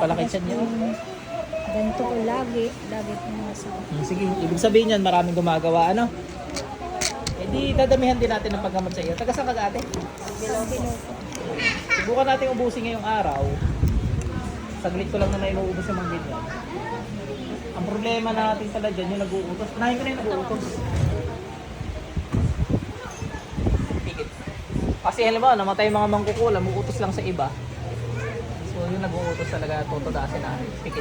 palaki siya niya. Ganito ko lagi. Lagi ko masakit. Hmm, Sige, ibig sabihin yan, maraming gumagawa, ano? Eh di, dadamihan din natin ng paggamot sa iyo. Taga saan ka ate? Subukan natin ubusin ngayong araw. Saglit ko lang na nainuubos yung mga ganyan. Ang problema natin pala dyan, yung nag-uutos. Unahin ko na yung nag-uutos. Kasi alam mo, namatay mga mangkukulam, uutos lang sa iba. Yung nag-uutos talaga, tutudasin natin. Pikit.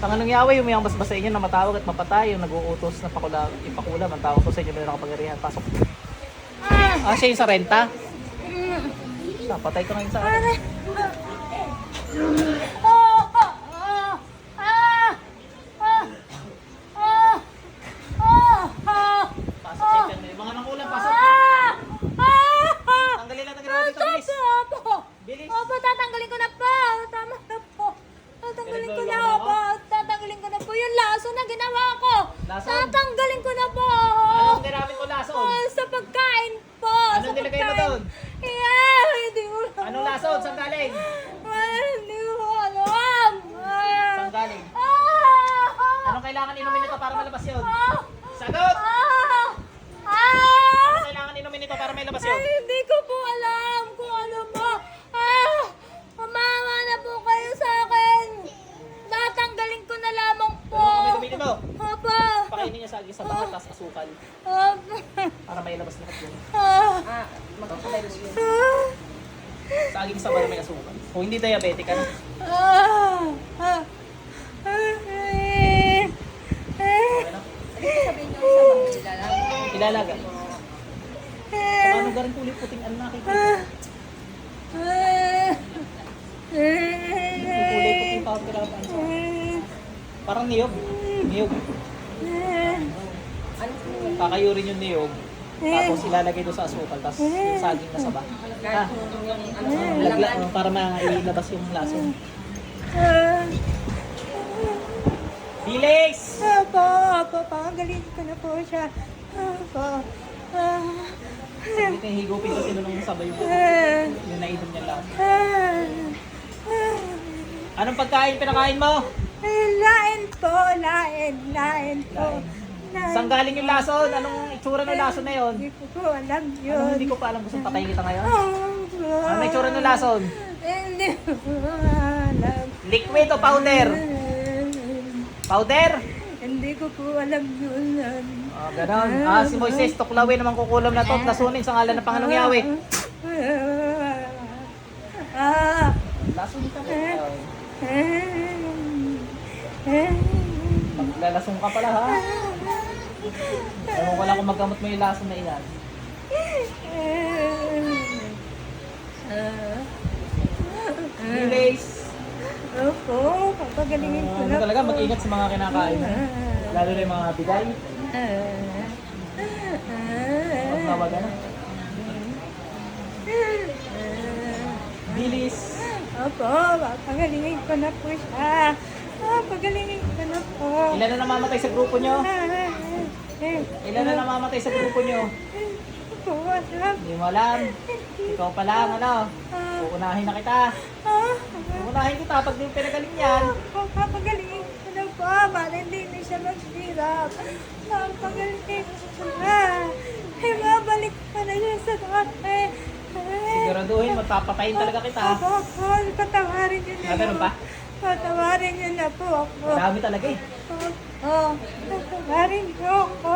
Panganong yawa yung may bas sa inyo na matawag at mapatay, yung nag-uutos na pakula, ipakulam, ang tawag ko sa inyo may nakapagarihan. Pasok. Ah, siya yung sa renta? Napatay ka ngayon sa akin. Pasok sa inyo. Mga nakulang, pasok. Tanggalin lang, tanggalin dito, bilis. Bilis. Opo, tatanggalin ko na po. Tama na po. Tatanggalin ko na Pinagagawa mo po. Tatanggalin ko na po yung laso na ginawa ko. Lason? Tatanggalin ko na po. Anong ginamit ko lason? Ah, sa pagkain po. Anong sa nilagay mo doon? Yeah, hindi ko alam. Anong lason? Saan galing? Ah, hindi ko alam. Ah. Saan galing? Ah. Anong kailangan inumin nito para malabas yun? Ah. Sagot! Ah. Ah. Anong kailangan inumin nito para may labas yun? Ay, hindi ko po alam kung ano mo. Ah, mamawa na po kayo sa akin. Tatanggalin ko na lamang po. Ano kami gamitin mo? Opo. Pakainin niya sa sa bakat tas asukal Opo. para may labas lahat yun. Ah. Magkakalilos yun. Ah. Saging sa may asukal. Kung hindi diabetic ka na. Sa. Ilalaga. Saka ano garing kulit puting ano nakikita? Kulay puting kailangan pa. Parang niyog. Niyog. Kakayurin yung niyog. Tapos ilalagay doon sa asukal. Tapos yung saging na saba. Ha? Yung Lagla, oh, para mailabas yung lason. Bilis! Opo, opo, pagaling ko na po siya. Opo. Ah. Saglit yung higupin kasi nung sabay yung, Ah. yung nainom niya lang. Ah. Anong pagkain pinakain mo? Lain po, lain, lain po. Lain. Saan galing yung lason? Anong itsura ng lason na yon? Hindi ko po alam yun. Ano, hindi ko pa alam gusto patayin kita ngayon. Ano may itsura ng lason? Hindi ko alam. Liquid o powder? Powder? Hindi ko po alam yun. Oh, ganon. Ah, si Moises, tuklawin naman kukulam na to at lasunin sa ngalan ng Panginoong Yahweh. Ah. Lason ka mo. Maglalasong ka pala ha. Ewan ko lang kung magkamot mo yung lason na iyan. Bilis! Opo, papagalingin ko Ano na talaga, mag-ingat sa mga kinakain. Lalo na yung mga bigay. Huwag na wag na. Bilis! Opo, papagalingin ko na po siya. Papagalingin ko na po. Ilan na namamatay sa grupo nyo? Ilan na namamatay sa grupo nyo? Hindi mo alam. Ikaw pa lang, ano? Uunahin na kita. Ah, Uunahin kita pag di mo pinagaling yan. Papagalingin ko na po. Para hindi na siya maghirap. Papagalingin ko na. Ay, mabalik pa na siya sa dati. Ay, Siguraduhin, magpapatayin talaga kita. Opo, opo, patawarin niyo na Ah, ganun po. pa? Patawarin niyo na po ako. Dami talaga eh. Oo, patawarin niyo ako.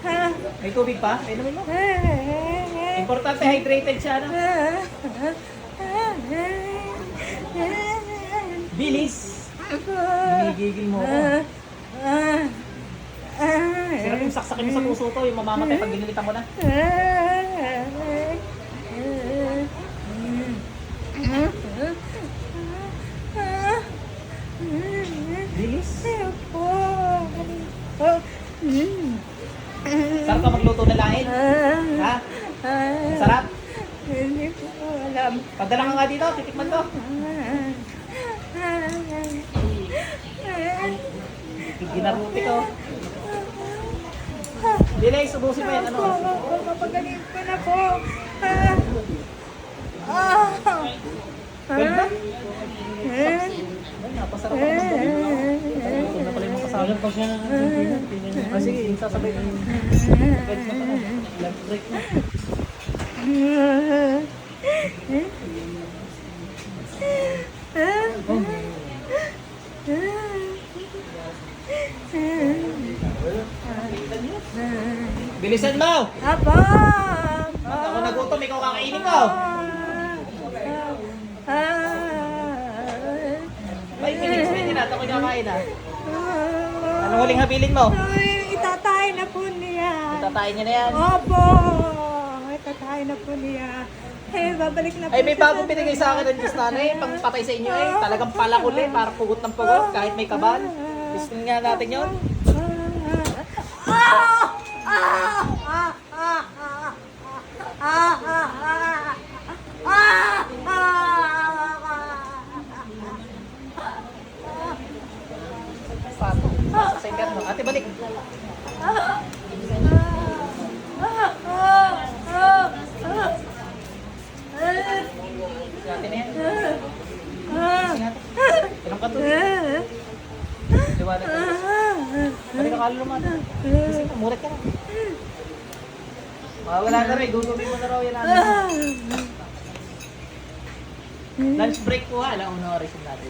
Ha? May tubig pa? Inumin mo. Ah, Importante, hydrated siya, ano? Bilis! Hinigigil mo ako. Sarap yung saksakin mo sa puso ko, yung mamamatay pag ginilitan ko na. Bilis! Sarap ka magluto na lain. Ha? Sarap. Hindi ko alam. Padala ka nga dito, titikman ko. Ginaruti ko. Bilis, ubusin mo yan. Ano? Papagaling ko na po. Ah. Ah. Ba? Ay, napasarap ako ng gabi. Na pala yung mga kasama. pa siya. Ah, sige, sasabay. Lunch break na. Bilisan mo! Apa? Pag ako nagutom, ikaw kakainin ko! May minutes, minutes na. Ako kakain na. Anong huling habilin mo? Ay, itatay na po niya. Tatayin niya na yan. Opo! Itatay na po niya. Eh, babalik na po Ay, may siya bagong binigay sa akin ng Diyos nanay. Pang patay sa inyo eh. Talagang palakuli. Para pugot ng pugot. Kahit may kabal. Gusto nga natin yun. Ah! Ah! Ah! Ah! Ah! Ah! Ah! Paano? Sa ingat mo. Ate, balik. Si ate na yan. Si ate. Ilang ka to? Liwanag ka. Ka kaluluman. Kasi ka, murit ka na. Mawala na rin. Gugubin mo na raw yan. ano. Lunch break po ha. Alam mo na oras natin.